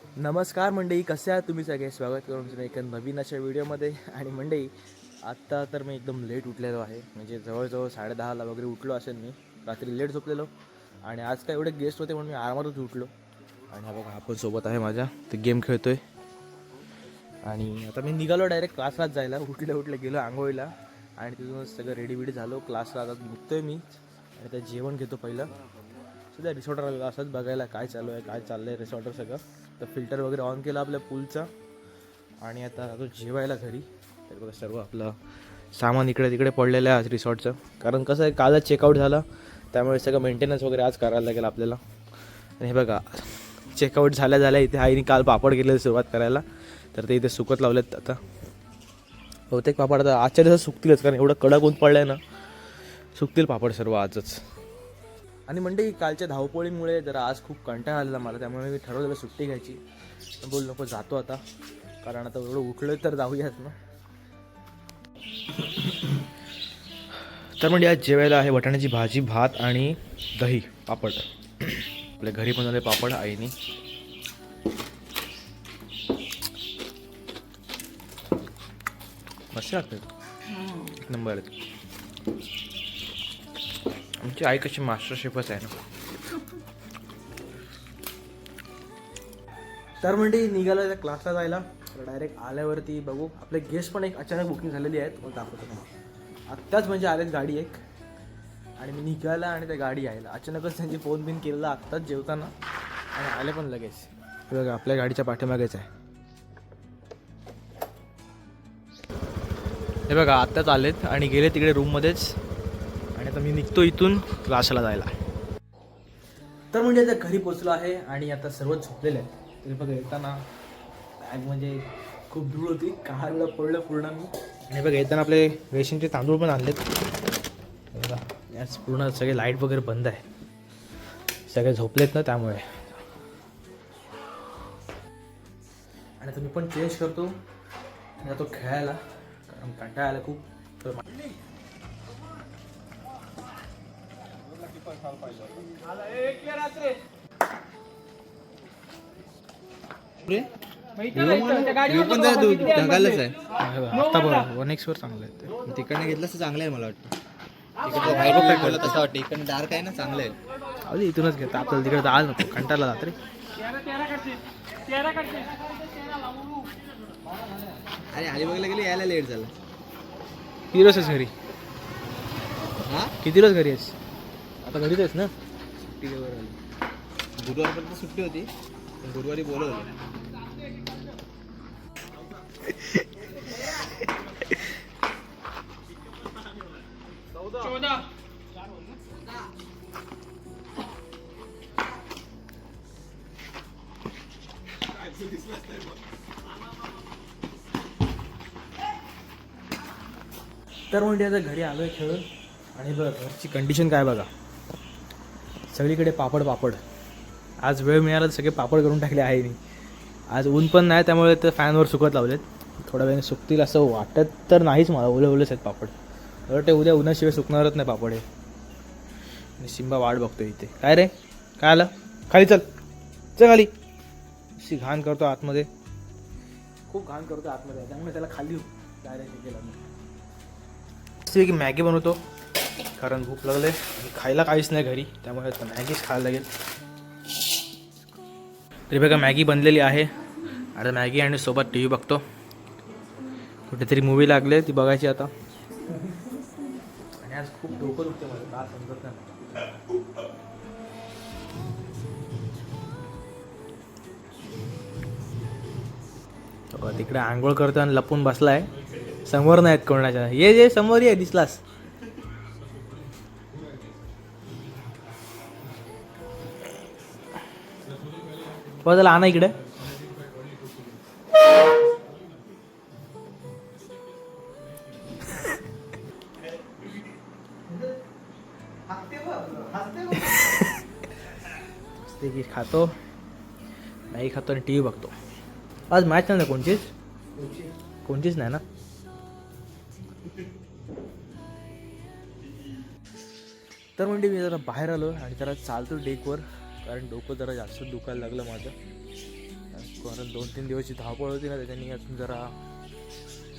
नमस्कार मंडई कसे आहात तुम्ही सगळे? स्वागत करून तुम्ही एका नवीन अशा व्हिडिओमध्ये. आणि मंडई आत्ता तर मी एकदम लेट उठलेलो आहे. म्हणजे जवळजवळ साडेदहाला वगैरे उठलो असेल मी. रात्री लेट झोपलेलो. आणि आज काय एवढे गेस्ट होते म्हणून मी आरामातच उठलो. आणि हा बघा आपण सोबत आहे माझ्या ते गेम खेळतोय. आणि आता मी निघालो डायरेक्ट क्लासलाच जायला. उठल्या उठले गेलो आंघोळीला. आणि तिथूनच सगळं रेडी बिडी झालो क्लासला आता निघतोय मी. आणि त्या जेवण घेतो पहिलं. सध्या रिसॉर्टर आलेलो असंच बघायला काय चालू आहे काय चाललं आहे रिसॉर्टर सगळं. तर फिल्टर वगैरे ऑन केला आपल्या पूलचा आणि आता तो जेवायला घरी. तर बघा सर्व आपलं सामान इकडे तिकडे पडलेलं आहे आज रिसॉर्टचं. कारण कसं आहे कालच चेकआउट झालं. त्यामुळे सगळं मेंटेनन्स वगैरे आज करायला लागेल आपल्याला. आणि हे बघा चेकआउट झाल्या झाल्या इथे आईने काल पापड केलेलं सुरुवात करायला. तर ते इथे सुकत लावलेत आता. बहुतेक पापड आता आजच्या दिवसात सुकतीलच कारण एवढं कडक ऊन पडलं आहे ना. सुकतील पापड सर्व आजच. आणि म्हणजे कालच्या धावपळीमुळे जरा आज खूप कंटाळा आलेला मला त्यामुळे मी ठरवलेलं सुट्टी घ्यायची. बोल नको जातो आता. कारण आता एवढं उठलं तर जाऊयाच ना. तर म्हणजे आज जेवायला आहे वाटाण्याची भाजी भात आणि दही पापड. आपल्या घरी बनवले पापड आईने. मस्त लागतात एक नंबर आहेत आमची आई कशी मास्टर शेफच आहे ना. तर म्हणजे निघालो त्या क्लासला जायला. डायरेक्ट आल्यावरती बघू. आपले गेस्ट पण एक अचानक बुकिंग झालेली आहेत. मग दाखवतो तुम्हाला. आत्ताच म्हणजे आलेत गाडी एक. आणि मी निघायला आणि त्या गाडी यायला. अचानकच त्यांची फोन बिन केलेला आत्ताच जेवताना. आणि आले पण लगेच. हे बघा आपल्या गाडीच्या पाठीमागेच आहे. हे बघा आत्ताच आलेत आणि गेले तिकडे रूममध्येच आता मी निघतो इथून क्लासला जायला. तर म्हणजे आता घरी पोचलो आहे आणि आता सर्वच झोपलेले आहेत. तरी बघा येताना बॅग म्हणजे खूप धूळ होती. कारला पडलं पूर्ण. मी आणि बघा येताना आपले रेशनचे तांदूळ पण आणलेत. याच पूर्ण सगळे लाइट वगैरे बंद आहे. सगळे झोपलेत ना त्यामुळे. आणि तुम्ही मी पण चेंज करतो. जातो खेळायला. कारण कंटाळा आला खूप. ढगालच आहे. आता बरोबर वन एक्सवर चांगलं आहे. तिकडनं घेतलं तर चांगलं आहे मला वाटतं. बोललं तसं वाटतं. इकडनं डार्क आहे ना चांगलं आहे. अरे इथूनच घेतो. आपल्याला तिकडे आज नको. कंटाळा जात रे. अरे अलिबागला गेले यायला लेट झाला. किती दिवस घरी? हा? किती दिवस घरी आहेस? आता घरीच आहेस ना? सुट्टीवर आली. गुरुवारपर्यंत सुट्टी होती पण गुरुवारी बोलवलं. तर म्हणजे आता घरी आलो आहे खेळून. आणि बघ घरची कंडिशन काय बघा. सगळीकडे पापड पापड. आज वेळ मिळाला तर सगळे पापड करून टाकले आहे मी. आज ऊन पण नाही त्यामुळे ते फॅनवर सुकत लावलेत. थोड्या वेळाने सुकतील असं वाटत तर नाहीच मला. ओले ओलेच आहेत पापड. तर ते उद्या उन्हाशिवाय सुकणारच नाही पापड हे. आणि सिंबा वाट बघतो इथे. काय रे? काय आलं? खाली चल. चल खाली. अशी घाण करतो आतमध्ये. खूप घाण करतो आतमध्ये. त्यामुळे त्याला खाली डायरेक्ट गेला मी. मॅगी बनवतो. कारण भूक लागले. आणि खायला काहीच नाही घरी. त्यामुळे आता मॅगीच खायला लागेल. तरी बघा मॅगी बनलेली आहे. आता मॅगी आणि सोबत टी व्ही बघतो. कुठेतरी मूवी लागले ती बघायची आता. आणि आज खूप डोकं दुखते मला का समजत नाही. तिकडे आंघोळ करतो आणि लपून बसलाय. समोर नाहीत कोणाच्या. ये ये समोर ये दिसलास. बघ त्याला आणा इकडे. खातो. नाही खातो आणि टी व्ही बघतो. आज मॅच नाही ना कोणचीच? कोणचीच नाही ना? तर म्हणजे मी जरा बाहेर आलो आणि जरा चालतो डेकवर कारण डोकं जरा जास्त दुखायला लागलं माझं. कारण दोन तीन दिवसची धावपळ होती ना त्याच्यानी अजून जरा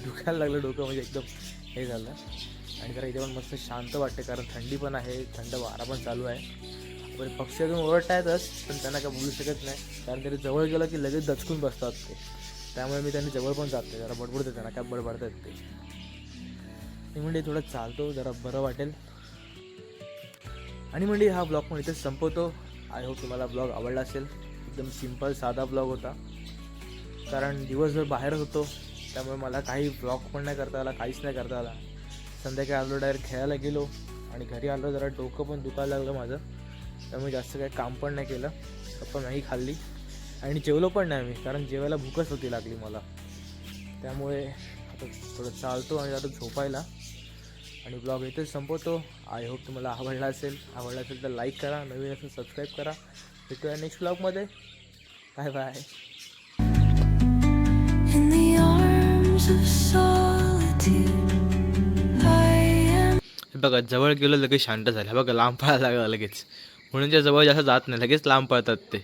दुखायला लागलं डोकं म्हणजे एकदम हे झालं. आणि जरा इथे पण मस्त शांत वाटते कारण थंडी पण आहे थंड वारा पण चालू आहे. पण पक्षी अजून ओरडतायतच पण त्यांना काय बोलू शकत नाही. कारण तरी जवळ गेलं की लगेच दचकून बसतात ते. त्यामुळे मी त्यांनी जवळ पण जाते जरा बडबडते त्यांना काय बडबडतात ते. मी म्हणजे थोडं चालतो जरा बरं वाटेल. आणि म्हणजे हा ब्लॉग पण इथेच संपवतो. आय होप तुम्हाला ब्लॉग आवडला असेल. एकदम सिंपल साधा ब्लॉग होता. कारण दिवसभर बाहेर होतो त्यामुळे मला काही ब्लॉग पण नाही करता आला काहीच नाही करता आला. संध्याकाळी आलो डायरेक्ट खेळायला गेलो आणि घरी आलो जरा डोकं पण दुखायला लागलं माझं. त्यामुळे जास्त काही काम पण नाही केलं गप्पा नाही खाल्ली. आणि जेवलो पण नाही मी कारण जेवायला भूकच होती लागली मला. त्यामुळे आता थोडं चालतो आणि आता झोपायला. आणि ब्लॉग इथेच संपवतो. आय होप तुम्हाला आवडला असेल. आवडला असेल तर लाईक करा. नवीन असेल सबस्क्राईब करा. भेटूया नेक्स्ट ब्लॉगमध्ये बाय बाय. हे बघा जवळ गेलं लगेच शांत झालं. हे बघा लांब पळायला लागला लगेच. म्हणून त्या जवळ जास्त जात नाही. लगेच लांब पळतात ते.